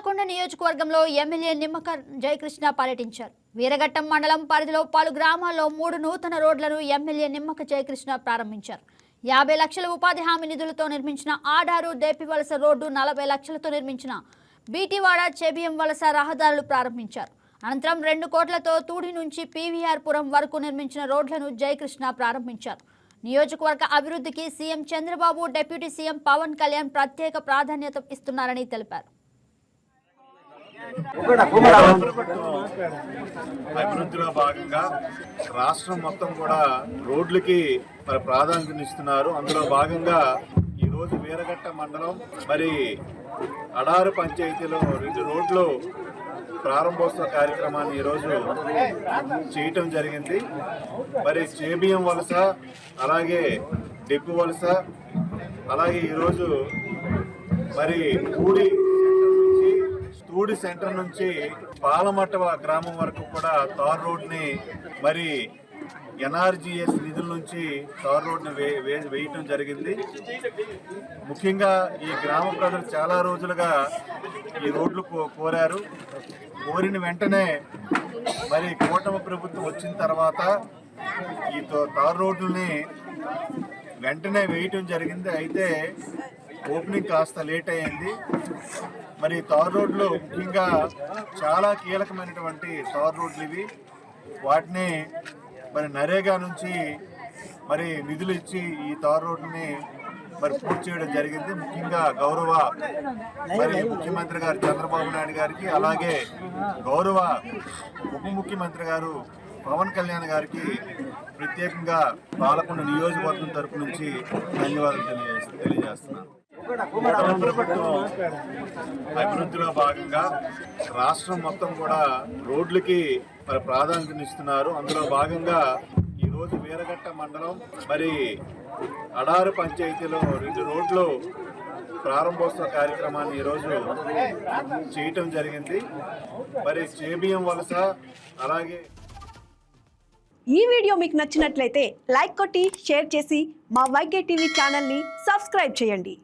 పాలకొండ నియోజకవర్గంలో ఎమ్మెల్యే నిమ్మక జయకృష్ణ పర్యటించారు. వీరఘట్టం మండలం పరిధిలో పలు గ్రామాల్లో మూడు నూతన రోడ్లను ఎమ్మెల్యే నిమ్మక జయకృష్ణ ప్రారంభించారు. యాభై లక్షల ఉపాధి హామీ నిధులతో నిర్మించిన ఆడారు దేపివలస రోడ్డు నలభై లక్షలతో నిర్మించిన బీటీవాడ చెబియం వలస రహదారులు ప్రారంభించారు. అనంతరం రెండు కోట్లతో తూడి నుంచి పీవీఆర్ పురం వరకు నిర్మించిన రోడ్లను జయకృష్ణ ప్రారంభించారు. నియోజకవర్గ అభివృద్ధికి CM Chandrababu deputy CM Pawan Kalyan ప్రత్యేక ప్రాధాన్యత ఇస్తున్నారని తెలిపారు. అభివృద్ధిలో భాగంగా రాష్ట్రం మొత్తం కూడా రోడ్లకి మరి ప్రాధాన్యతనిస్తున్నారు అందులో భాగంగా ఈరోజు వీరఘట్ట మండలం మరి అడారు పంచాయతీలో రెండు రోడ్లు ప్రారంభోత్సవ కార్యక్రమాన్ని ఈరోజు చేయటం జరిగింది. మరి చేబియం వలస అలాగే డెప్పు వలస అలాగే ఈరోజు మరి పూడి తూడి సెంటర్ నుంచి పాలమట్ట గ్రామం వరకు కూడా తార్ రోడ్ని మరి ఎన్ఆర్జిఎస్ నిధుల నుంచి తార్ రోడ్ని వే- వే- వేయటం జరిగింది. ముఖ్యంగా ఈ గ్రామ ప్రజలు చాలా రోజులుగా ఈ రోడ్లు కో- కోరారు. కోరిన వెంటనే మరి కూటమి ప్రభుత్వం వచ్చిన తర్వాత ఈ తో- తార్ రోడ్లని వెంటనే వేయటం జరిగింది. అయితే ఓపెనింగ్ కాస్త లేట్ అయ్యింది. మరి తార్ రోడ్లు ముఖ్యంగా చాలా కీలకమైనటువంటి తార్ రోడ్లు ఇవి. వాటిని మరి నరేగా నుంచి మరి నిధులు ఇచ్చి ఈ తార్ రోడ్డుని మరి పూర్తి చేయడం జరిగింది. ముఖ్యంగా గౌరవ మరి ముఖ్యమంత్రి గారు చంద్రబాబు నాయుడు గారికి అలాగే గౌరవ ఉప ముఖ్యమంత్రి గారు పవన్ కళ్యాణ్ గారికి ప్రత్యేకంగా పాలకొండ నియోజకవర్గం తరపు నుంచి ధన్యవాదాలు తెలియజేస్తున్నాను. అభివృద్ధిలో భాగంగా రాష్ట్రం మొత్తం కూడా రోడ్లకి మరి ప్రాధాన్యతనిస్తున్నారు అందులో భాగంగా ఈరోజు వీరఘట్ట మండలం మరి అడారు పంచాయతీలో రెండు రోడ్లు ప్రారంభోత్సవ కార్యక్రమాన్ని ఈరోజు చేయటం జరిగింది. మరి చేబియం వలస అలాగే ఈ వీడియో మీకు నచ్చినట్లయితే లైక్ కొట్టి షేర్ చేసి మా వైకే టీవీ ఛానల్ని సబ్స్క్రైబ్ చేయండి.